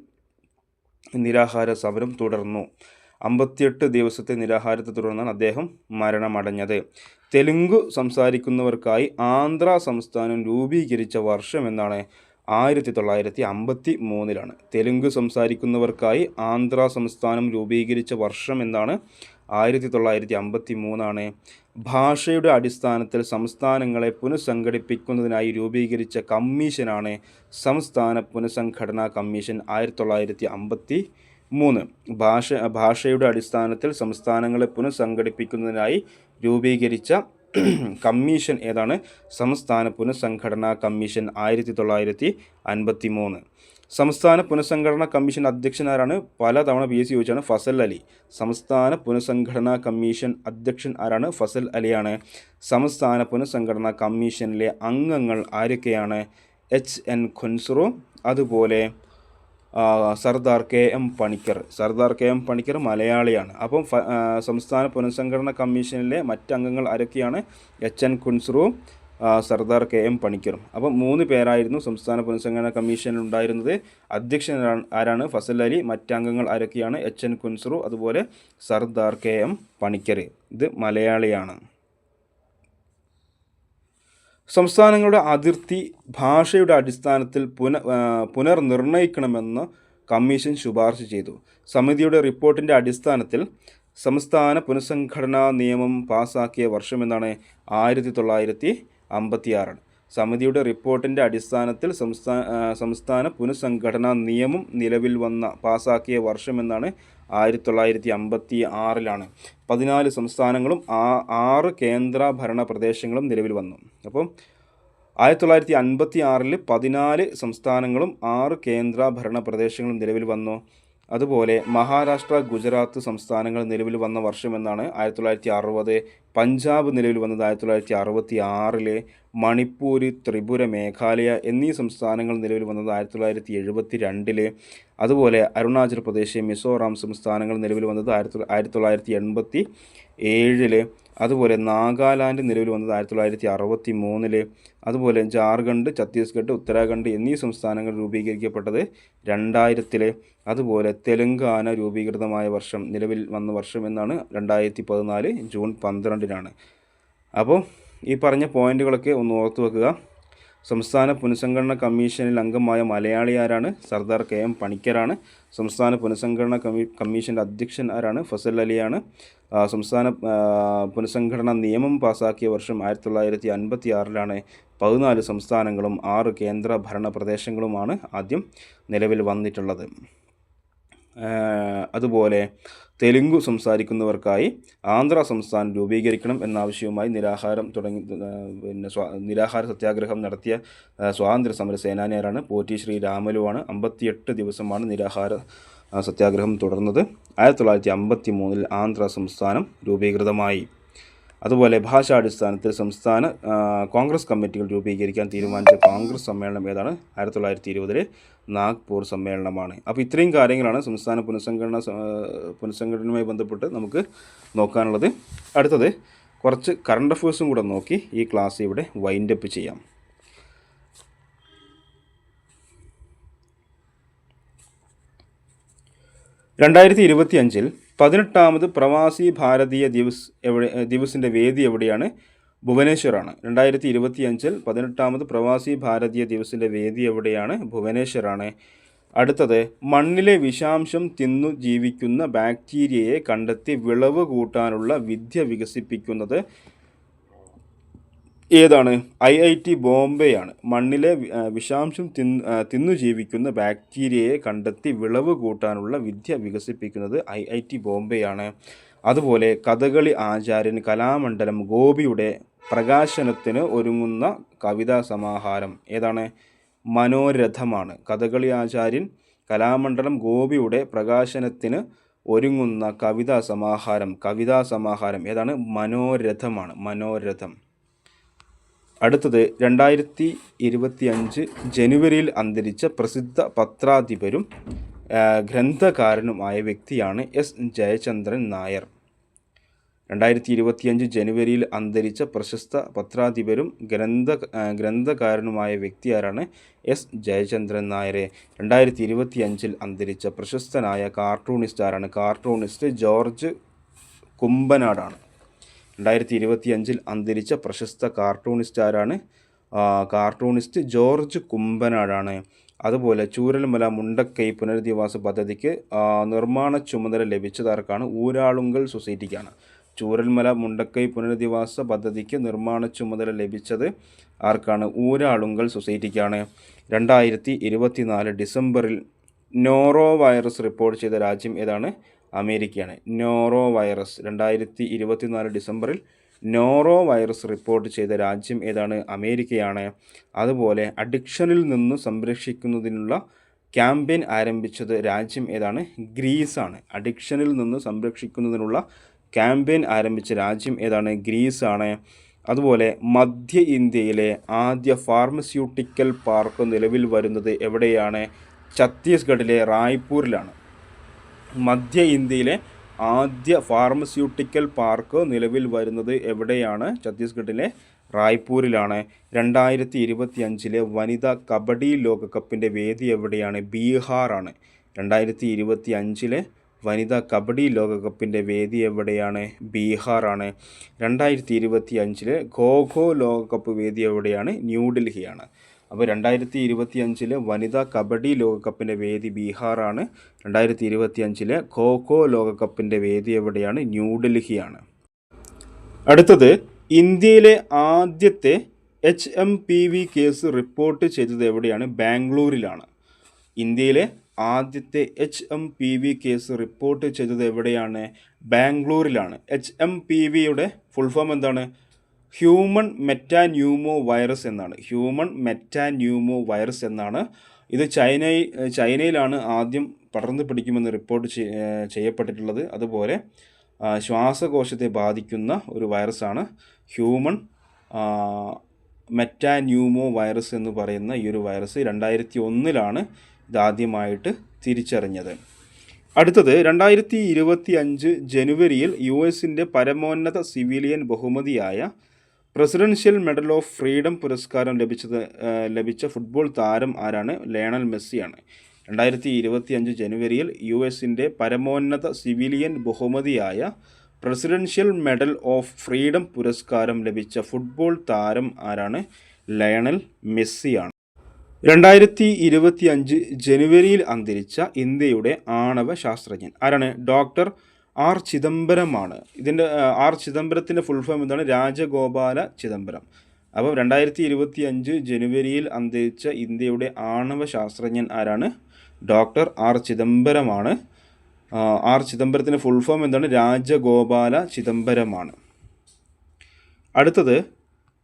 നിരാഹാര സമരം തുടർന്നു. അമ്പത്തിയെട്ട് ദിവസത്തെ നിരാഹാരത്തെ തുടർന്നാണ് അദ്ദേഹം മരണമടഞ്ഞത്. തെലുങ്ക് സംസാരിക്കുന്നവർക്കായി ആന്ധ്ര സംസ്ഥാനം രൂപീകരിച്ച വർഷം എന്നാണ് ആയിരത്തി തൊള്ളായിരത്തി അമ്പത്തി മൂന്നിലാണ് തെലുങ്ക് സംസാരിക്കുന്നവർക്കായി ആന്ധ്ര സംസ്ഥാനം രൂപീകരിച്ച വർഷം എന്താണ്? ആയിരത്തി തൊള്ളായിരത്തി അമ്പത്തി മൂന്നാണ് ഭാഷയുടെ അടിസ്ഥാനത്തിൽ സംസ്ഥാനങ്ങളെ പുനഃസംഘടിപ്പിക്കുന്നതിനായി രൂപീകരിച്ച കമ്മീഷനാണ് സംസ്ഥാന പുനഃസംഘടനാ കമ്മീഷൻ ആയിരത്തി തൊള്ളായിരത്തി അമ്പത്തി മൂന്ന് ഭാഷ ഭാഷയുടെ അടിസ്ഥാനത്തിൽ സംസ്ഥാനങ്ങളെ പുനഃസംഘടിപ്പിക്കുന്നതിനായി രൂപീകരിച്ച കമ്മീഷൻ ഏതാണ്? സംസ്ഥാന പുനഃസംഘടനാ കമ്മീഷൻ ആയിരത്തി തൊള്ളായിരത്തി അൻപത്തി മൂന്ന് സംസ്ഥാന പുനഃസംഘടനാ കമ്മീഷൻ അധ്യക്ഷനാരാണ് പലതവണ പി എസ് സി ചോദിച്ചാണ് ഫസൽ അലി. സംസ്ഥാന പുനഃസംഘടനാ കമ്മീഷൻ അധ്യക്ഷൻ ആരാണ്? ഫസൽ അലിയാണ്. സംസ്ഥാന പുനഃസംഘടനാ കമ്മീഷനിലെ അംഗങ്ങൾ ആരൊക്കെയാണ്? H N Kunzru. അതുപോലെ Sardar K M Panikkar. Sardar K M Panikkar മലയാളിയാണ്. അപ്പം സംസ്ഥാന പുനഃസംഘടന കമ്മീഷനിലെ മറ്റംഗങ്ങൾ ആരൊക്കെയാണ്? എച്ച് എൻ കുൻസുറുവും സർദാർ കെ എം പണിക്കറും അപ്പം മൂന്ന് പേരായിരുന്നു സംസ്ഥാന പുനഃസംഘടന കമ്മീഷനിൽ ഉണ്ടായിരുന്നത്. അധ്യക്ഷൻ ആരാണ്- ഫസൽ അലി. മറ്റംഗങ്ങൾ ആരൊക്കെയാണ്? എച്ച് എൻ കുൻസ്രു അതുപോലെ സർദാർ കെ എം പണിക്കർ. ഇത് മലയാളിയാണ്. സംസ്ഥാനങ്ങളുടെ അതിർത്തി ഭാഷയുടെ അടിസ്ഥാനത്തിൽ പുന പുനർനിർണയിക്കണമെന്ന് കമ്മീഷൻ ശുപാർശ ചെയ്തു. സമിതിയുടെ റിപ്പോർട്ടിന്റെ അടിസ്ഥാനത്തിൽ സംസ്ഥാന പുനഃസംഘടനാ നിയമം പാസാക്കിയ വർഷം എന്നാണ് ആയിരത്തി തൊള്ളായിരത്തി അമ്പത്തിയാറാണ് സമിതിയുടെ റിപ്പോർട്ടിന്റെ അടിസ്ഥാനത്തിൽ സംസ്ഥാന സംസ്ഥാന പുനഃസംഘടനാ നിയമം നിലവിൽ വന്ന പാസാക്കിയ വർഷമെന്നാണ് ആയിരത്തി തൊള്ളായിരത്തി അമ്പത്തി ആറിലാണ് പതിനാല് സംസ്ഥാനങ്ങളും ആ ആറ് കേന്ദ്ര ഭരണ പ്രദേശങ്ങളും നിലവിൽ വന്നു. അപ്പം ആയിരത്തി തൊള്ളായിരത്തി അൻപത്തി ആറിൽ പതിനാല് സംസ്ഥാനങ്ങളും ആറ് കേന്ദ്ര ഭരണ പ്രദേശങ്ങളും നിലവിൽ വന്നു. അതുപോലെ മഹാരാഷ്ട്ര ഗുജറാത്ത് സംസ്ഥാനങ്ങൾ നിലവിൽ വന്ന വർഷം എന്നാണ് ആയിരത്തി തൊള്ളായിരത്തി അറുപത് പഞ്ചാബ് നിലവിൽ വന്നത് ആയിരത്തി തൊള്ളായിരത്തി അറുപത്തി ആറിലെ മണിപ്പൂർ ത്രിപുര മേഘാലയ എന്നീ സംസ്ഥാനങ്ങൾ നിലവിൽ വന്നത് ആയിരത്തി തൊള്ളായിരത്തി എഴുപത്തി രണ്ടിൽ അതുപോലെ അരുണാചൽ പ്രദേശ് മിസോറാം സംസ്ഥാനങ്ങൾ നിലവിൽ വന്നത് ആയിരത്തി ആയിരത്തി തൊള്ളായിരത്തി എൺപത്തി ഏഴിൽ അതുപോലെ നാഗാലാൻഡ് നിലവിൽ വന്നത് ആയിരത്തി തൊള്ളായിരത്തി അറുപത്തി മൂന്നിൽ അതുപോലെ ജാർഖണ്ഡ് ഛത്തീസ്ഗഡ് ഉത്തരാഖണ്ഡ് എന്നീ സംസ്ഥാനങ്ങൾ രൂപീകരിക്കപ്പെട്ടത് രണ്ടായിരത്തിൽ. അതുപോലെ തെലങ്കാന രൂപീകൃതമായ വർഷം നിലവിൽ വന്ന വർഷം എന്നാണ് രണ്ടായിരത്തി പതിനാല് ജൂൺ പന്ത്രണ്ടിനാണ് അപ്പോൾ ഈ പറഞ്ഞ പോയിന്റുകളൊക്കെ ഒന്ന് ഓർത്തു വെക്കുക. സംസ്ഥാന പുനഃസംഘടന കമ്മീഷനിൽ അംഗമായ മലയാളി ആരാണ്? സർദാർ കെ എം പണിക്കരാണ്. സംസ്ഥാന പുനഃസംഘടന കമ്മീ കമ്മീഷന്റെ അധ്യക്ഷൻ ആരാണ്? ഫസൽ അലിയാണ്. സംസ്ഥാന പുനഃസംഘടനാ നിയമം പാസാക്കിയ വർഷം ആയിരത്തി തൊള്ളായിരത്തി അൻപത്തി ആറിലാണ് പതിനാല് സംസ്ഥാനങ്ങളും ആറ് കേന്ദ്ര ഭരണ പ്രദേശങ്ങളുമാണ് ആദ്യം നിലവിൽ വന്നിട്ടുള്ളത്. അതുപോലെ തെലുങ്കു സംസാരിക്കുന്നവർക്കായി ആന്ധ്ര സംസ്ഥാനം രൂപീകരിക്കണം എന്ന ആവശ്യവുമായി നിരാഹാരം തുടങ്ങി പിന്നെ നിരാഹാര സത്യാഗ്രഹം നടത്തിയ സ്വാതന്ത്ര്യ സമര സേനാനിയാരാണ് പോറ്റി ശ്രീ രാമലുവാണ്. അമ്പത്തിയെട്ട് ദിവസമാണ് നിരാഹാര സത്യാഗ്രഹം തുടർന്നത്. ആയിരത്തി തൊള്ളായിരത്തി അമ്പത്തി മൂന്നിൽ ആന്ധ്ര സംസ്ഥാനം രൂപീകൃതമായി. അതുപോലെ ഭാഷാടിസ്ഥാനത്തിൽ സംസ്ഥാന കോൺഗ്രസ് കമ്മിറ്റികൾ രൂപീകരിക്കാൻ തീരുമാനിച്ച കോൺഗ്രസ് സമ്മേളനം ഏതാണ്? ആയിരത്തി തൊള്ളായിരത്തി ഇരുപതിലെ നാഗ്പൂർ സമ്മേളനമാണ്. അപ്പോൾ ഇത്രയും കാര്യങ്ങളാണ് സംസ്ഥാന പുനഃസംഘടന പുനഃസംഘടനയുമായി ബന്ധപ്പെട്ട് നമുക്ക് നോക്കാനുള്ളത്. അടുത്തത് കുറച്ച് കറണ്ട് അഫയേഴ്സും കൂടെ നോക്കി ഈ ക്ലാസ് ഇവിടെ വൈൻഡപ്പ് ചെയ്യാം. രണ്ടായിരത്തി ഇരുപത്തി അഞ്ചിൽ പതിനെട്ടാമത് പ്രവാസി ഭാരതീയ ദിവസ് എവിടെ ദിവസിന്റെ വേദി എവിടെയാണ്? ഭുവനേശ്വറാണ്. രണ്ടായിരത്തി ഇരുപത്തി അഞ്ചിൽ പതിനെട്ടാമത് പ്രവാസി ഭാരതീയ ദിവസിന്റെ വേദി എവിടെയാണ്? ഭുവനേശ്വറാണ്. അടുത്തത് മണ്ണിലെ വിഷാംശം തിന്നു ജീവിക്കുന്ന ബാക്ടീരിയയെ കണ്ടെത്തി വിളവ് കൂട്ടാനുള്ള വിദ്യ വികസിപ്പിക്കുന്നത് ഏതാണ്? ഐ ഐ ടി ബോംബെയാണ് മണ്ണിലെ വിഷാംശം തിന്ന് ജീവിക്കുന്ന ബാക്ടീരിയയെ കണ്ടെത്തി വിളവ് കൂട്ടാനുള്ള വിദ്യ വികസിപ്പിക്കുന്നത് ഐ ഐ ടി ബോംബെയാണ്. അതുപോലെ കഥകളി ആചാര്യൻ കലാമണ്ഡലം ഗോപിയുടെ പ്രകാശനത്തിന് ഒരുങ്ങുന്ന കവിതാ സമാഹാരം ഏതാണ്? മനോരഥമാണ്. കഥകളി ആചാര്യൻ കലാമണ്ഡലം ഗോപിയുടെ പ്രകാശനത്തിന് ഒരുങ്ങുന്ന കവിതാ സമാഹാരം. കവിതാ സമാഹാരം ഏതാണ്? മനോരഥമാണ്. മനോരഥം. അടുത്തത് രണ്ടായിരത്തി ഇരുപത്തി അഞ്ച് ജനുവരിയിൽ അന്തരിച്ച പ്രസിദ്ധ പത്രാധിപരും ഗ്രന്ഥകാരനുമായ വ്യക്തിയാണ് എസ് ജയചന്ദ്രൻ നായർ. രണ്ടായിരത്തി ഇരുപത്തിയഞ്ച് ജനുവരിയിൽ അന്തരിച്ച പ്രശസ്ത പത്രാധിപരും ഗ്രന്ഥ ഗ്രന്ഥകാരനുമായ വ്യക്തി ആരാണ്? എസ് ജയചന്ദ്രൻ നായരെ. രണ്ടായിരത്തി ഇരുപത്തിയഞ്ചിൽ അന്തരിച്ച പ്രശസ്തനായ കാർട്ടൂണിസ്റ്റ് ആരാണ് കാർട്ടൂണിസ്റ്റ് ജോർജ് കുമ്പനാടാണ്. രണ്ടായിരത്തി ഇരുപത്തി അഞ്ചിൽ അന്തരിച്ച പ്രശസ്ത കാർട്ടൂണിസ്റ്റ് ആരാണ് കാർട്ടൂണിസ്റ്റ് ജോർജ് കുമ്പനാടാണ് അതുപോലെ ചൂരൽമല മുണ്ടക്കൈ പുനരധിവാസ പദ്ധതിക്ക് നിർമ്മാണ ചുമതല ലഭിച്ചതാർക്കാണ് ഊരാളുങ്കൽ സൊസൈറ്റിക്കാണ്. ചൂരൽമല മുണ്ടക്കൈ പുനരധിവാസ പദ്ധതിക്ക് നിർമ്മാണ ചുമതല ലഭിച്ചത് ആർക്കാണ്? ഊരാളുങ്കൽ സൊസൈറ്റിക്കാണ്. രണ്ടായിരത്തി ഇരുപത്തിനാല് ഡിസംബറിൽ നോറോ വൈറസ് റിപ്പോർട്ട് ചെയ്ത രാജ്യം ഏതാണ്? അമേരിക്കയാണ്. നോറോ വൈറസ് രണ്ടായിരത്തി ഇരുപത്തിനാല് ഡിസംബറിൽ നോറോ വൈറസ് റിപ്പോർട്ട് ചെയ്ത രാജ്യം ഏതാണ്? അമേരിക്കയാണ്. അതുപോലെ അഡിക്ഷനിൽ നിന്ന് സംരക്ഷിക്കുന്നതിനുള്ള ക്യാമ്പയിൻ ആരംഭിച്ചത് രാജ്യം ഏതാണ്? ഗ്രീസാണ്. അഡിക്ഷനിൽ നിന്ന് സംരക്ഷിക്കുന്നതിനുള്ള ക്യാമ്പയിൻ ആരംഭിച്ച രാജ്യം ഏതാണ്? ഗ്രീസാണ്. അതുപോലെ മധ്യ ഇന്ത്യയിലെ ആദ്യ ഫാർമസ്യൂട്ടിക്കൽ പാർക്ക് നിലവിൽ വരുന്നത് എവിടെയാണ്? ഛത്തീസ്ഗഡിലെ റായ്പൂരിലാണ്. മധ്യ ഇന്ത്യയിലെ ആദ്യ ഫാർമസ്യൂട്ടിക്കൽ പാർക്ക് നിലവിൽ വരുന്നത് എവിടെയാണ്? ഛത്തീസ്ഗഡിലെ റായ്പൂരിലാണ്. രണ്ടായിരത്തി ഇരുപത്തി അഞ്ചിലെ വനിതാ കബഡി ലോകകപ്പിന്റെ വേദി എവിടെയാണ്? ബീഹാറാണ്. രണ്ടായിരത്തി ഇരുപത്തി അഞ്ചിലെ വനിതാ കബഡി ലോകകപ്പിന്റെ വേദി എവിടെയാണ്? ബീഹാറാണ്. രണ്ടായിരത്തി ഇരുപത്തി അഞ്ചിലെ ഖോഖോ ലോകകപ്പ് വേദി എവിടെയാണ്? ന്യൂഡൽഹിയാണ് അപ്പോൾ രണ്ടായിരത്തി ഇരുപത്തി അഞ്ചിലെ വനിതാ കബഡി ലോകകപ്പിന്റെ വേദി ബീഹാറാണ്. രണ്ടായിരത്തി ഇരുപത്തി അഞ്ചിലെ ഖോഖോ ലോകകപ്പിന്റെ വേദി എവിടെയാണ്? ന്യൂഡൽഹിയാണ്. അടുത്തത് ഇന്ത്യയിലെ ആദ്യത്തെ H M P V case report ചെയ്തത് എവിടെയാണ്? ബാംഗ്ലൂരിലാണ്. ഇന്ത്യയിലെ ആദ്യത്തെ H M P V case report ചെയ്തത് എവിടെയാണ്? ബാംഗ്ലൂരിലാണ്. എച്ച് എം പി വിയുടെ ഫുൾ ഫോം എന്താണ്? ഹ്യൂമൺ മെറ്റാന്യൂമോ വൈറസ് എന്നാണ്. ഹ്യൂമൺ മെറ്റാന്യൂമോ വൈറസ് എന്നാണ്. ഇത് ചൈനയിൽ ചൈനയിലാണ് ആദ്യം പടർന്നു പിടിക്കുമെന്ന് റിപ്പോർട്ട് ചെയ്- ചെയ്യപ്പെട്ടിട്ടുള്ളത്. അതുപോലെ ശ്വാസകോശത്തെ ബാധിക്കുന്ന ഒരു വൈറസാണ് ഹ്യൂമൺ മെറ്റാന്യൂമോ വൈറസ് എന്ന് പറയുന്ന ഈ ഒരു വൈറസ്. രണ്ടായിരത്തി ഒന്നിലാണ് ഇതാദ്യമായിട്ട് തിരിച്ചറിഞ്ഞത്. അടുത്തത് രണ്ടായിരത്തി ഇരുപത്തി അഞ്ച് ജനുവരിയിൽ യു എസിന്റെ പരമോന്നത സിവിലിയൻ ബഹുമതിയായ പ്രസിഡൻഷ്യൽ മെഡൽ ഓഫ് ഫ്രീഡം പുരസ്കാരം ലഭിച്ചത് ലഭിച്ച ഫുട്ബോൾ താരം ആരാണ്? ലയണൽ മെസ്സിയാണ്. രണ്ടായിരത്തി ഇരുപത്തി അഞ്ച് ജനുവരിയിൽ യു എസിന്റെ പരമോന്നത സിവിലിയൻ ബഹുമതിയായ പ്രസിഡൻഷ്യൽ മെഡൽ ഓഫ് ഫ്രീഡം പുരസ്കാരം ലഭിച്ച ഫുട്ബോൾ താരം ആരാണ്? ലയണൽ മെസ്സിയാണ്. രണ്ടായിരത്തി ഇരുപത്തി അഞ്ച് ജനുവരിയിൽ അന്തരിച്ച ഇന്ത്യയുടെ ആണവ ശാസ്ത്രജ്ഞൻ ആരാണ്? ഡോക്ടർ ആർ ചിദംബരമാണ്. ഇതിന്റെ ആർ ചിദംബരത്തിന്റെ ഫുൾ ഫോം എന്താണ്? രാജഗോപാല ചിദംബരം. അപ്പം രണ്ടായിരത്തി ഇരുപത്തി അഞ്ച് ജനുവരിയിൽ അന്തരിച്ച ഇന്ത്യയുടെ ആണവ ശാസ്ത്രജ്ഞൻ ആരാണ്? ഡോക്ടർ ആർ ചിദംബരമാണ്. ആർ ചിദംബരത്തിന്റെ ഫുൾ ഫോം എന്താണ്? രാജഗോപാല ചിദംബരമാണ്. അടുത്തത്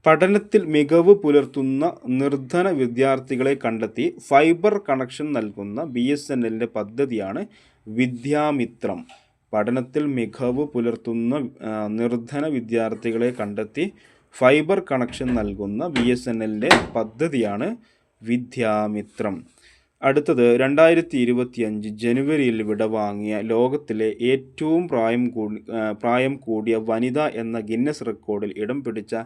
പഠനത്തിൽ മികവ് പുലർത്തുന്ന നിർധന വിദ്യാർത്ഥികളെ കണ്ടെത്തി ഫൈബർ കണക്ഷൻ നൽകുന്ന ബി എസ് എൻ എല്ലിന്റെ പദ്ധതിയാണ് വിദ്യാമിത്രം. പഠനത്തിൽ മികവ് പുലർത്തുന്ന നിർധന വിദ്യാർത്ഥികളെ കണ്ടെത്തി ഫൈബർ കണക്ഷൻ നൽകുന്ന ബി എസ് എൻ എല്ലിന്റെ പദ്ധതിയാണ് വിദ്യാമിത്രം. അടുത്തത് രണ്ടായിരത്തി ഇരുപത്തി അഞ്ച് ജനുവരിയിൽ വിടവാങ്ങിയ ലോകത്തിലെ ഏറ്റവും പ്രായം കൂടി പ്രായം കൂടിയ വനിത എന്ന ഗിന്നസ് റെക്കോർഡിൽ ഇടം പിടിച്ച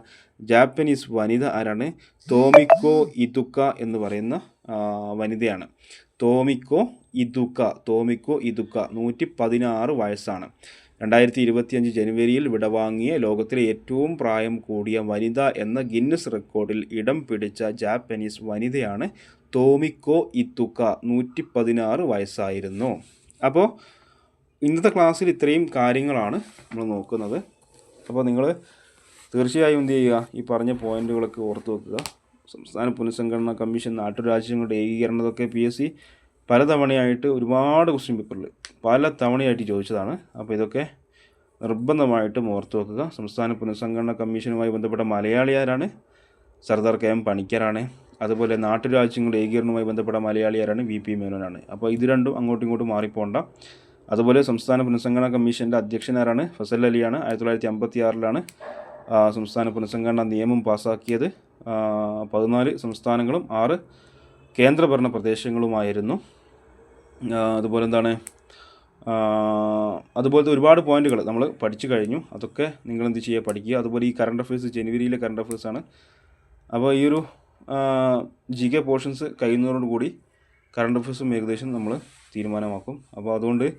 ജാപ്പനീസ് വനിത ആരാണ്? തോമിക്കോ ഇതുക്ക എന്ന് പറയുന്ന വനിതയാണ്. തോമിക്കോ ഇതുക്ക തോമിക്കോ ഇതുക്ക നൂറ്റി പതിനാറ് വയസ്സാണ്. രണ്ടായിരത്തി ഇരുപത്തിയഞ്ച് ജനുവരിയിൽ വിടവാങ്ങിയ ലോകത്തിലെ ഏറ്റവും പ്രായം കൂടിയ വനിത എന്ന ഗിന്നസ് റെക്കോർഡിൽ ഇടം പിടിച്ച ജാപ്പനീസ് വനിതയാണ് തോമിക്കോ ഇത്തുക്ക നൂറ്റി പതിനാറ് വയസ്സായിരുന്നു. അപ്പോൾ ഇന്നത്തെ ക്ലാസ്സിൽ ഇത്രയും കാര്യങ്ങളാണ് നമ്മൾ നോക്കുന്നത്. അപ്പോൾ നിങ്ങൾ തീർച്ചയായും എന്ത് ചെയ്യുക? ഈ പറഞ്ഞ പോയിന്റുകളൊക്കെ ഓർത്ത് വെക്കുക. സംസ്ഥാന പുനഃസംഘടന കമ്മീഷൻ നാട്ടുരാജ്യങ്ങളുടെ ഏകീകരണതൊക്കെ പി എസ് സി പലതവണയായിട്ട് ഒരുപാട് ക്വസ്റ്റ്യൻ പേപ്പറിൽ പല തവണയായിട്ട് ചോദിച്ചതാണ്. അപ്പോൾ ഇതൊക്കെ നിർബന്ധമായിട്ടും ഓർത്തു വെക്കുക. സംസ്ഥാന പുനഃസംഘടന കമ്മീഷനുമായി ബന്ധപ്പെട്ട മലയാളിയാരാണ്? സർദാർ കെ എം പണിക്കരാണ്. അതുപോലെ നാട്ടുരാജ്യങ്ങളുടെ ഏകീകരണവുമായി ബന്ധപ്പെട്ട മലയാളിയാരാണ് വി പി മേനോനാണ്. അപ്പോൾ ഇത് രണ്ടും അങ്ങോട്ടും ഇങ്ങോട്ടും മാറിപ്പോണ്ട. അതുപോലെ സംസ്ഥാന പുനഃസംഘടന കമ്മീഷന്റെ അധ്യക്ഷനാരാണ് ഫസൽ അലിയാണ്. ആയിരത്തി തൊള്ളായിരത്തി അമ്പത്തി ആറിലാണ് സംസ്ഥാന പുനഃസംഘടന നിയമം പാസ്സാക്കിയത് പതിനാല് സംസ്ഥാനങ്ങളും ആറ് കേന്ദ്രഭരണ പ്രദേശങ്ങളുമായിരുന്നു. അതുപോലെ എന്താണ്? അതുപോലത്തെ ഒരുപാട് പോയിന്റുകൾ നമ്മൾ പഠിച്ചു കഴിഞ്ഞു. അതൊക്കെ നിങ്ങൾ എന്ത് ചെയ്യുക? പഠിക്കുക. അതുപോലെ ഈ കറണ്ട് അഫയേഴ്സ് ജനുവരിയിലെ കറണ്ട് ആണ്. അപ്പോൾ ഈ ഒരു ജി കെ പോർഷൻസ് കഴിയുന്നതോടു കൂടി കറണ്ട് അഫയേഴ്സും ഏകദേശം നമ്മൾ തീരുമാനമാക്കും. അപ്പോൾ അതുകൊണ്ട്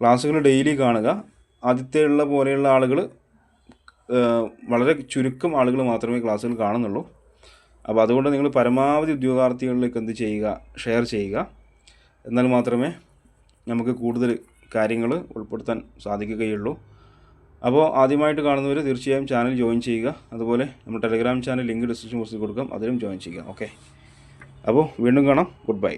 ക്ലാസ്സുകൾ ഡെയിലി കാണുക. ആദ്യത്തെ ഉള്ള പോലെയുള്ള ആളുകൾ വളരെ ചുരുക്കം ആളുകൾ മാത്രമേ ക്ലാസ്സുകൾ കാണുന്നുള്ളൂ. അപ്പോൾ അതുകൊണ്ട് നിങ്ങൾ പരമാവധി ഉദ്യോഗാർത്ഥികളിലേക്ക് എന്ത് ചെയ്യുക? ഷെയർ ചെയ്യുക. എന്നാൽ മാത്രമേ നമുക്ക് കൂടുതൽ കാര്യങ്ങൾ ഉൾപ്പെടുത്താൻ സാധിക്കുകയുള്ളൂ. അപ്പോൾ ആദ്യമായിട്ട് കാണുന്നവർ തീർച്ചയായും ചാനൽ ജോയിൻ ചെയ്യുക. അതുപോലെ നമ്മുടെ ടെലിഗ്രാം ചാനൽ ലിങ്ക് ഡിസ്ക്രിപ്ഷൻ ബോക്സിൽ കൊടുക്കാം. അതിലും ജോയിൻ ചെയ്യുക. ഓക്കെ. അപ്പോൾ വീണ്ടും കാണാം. Good bye.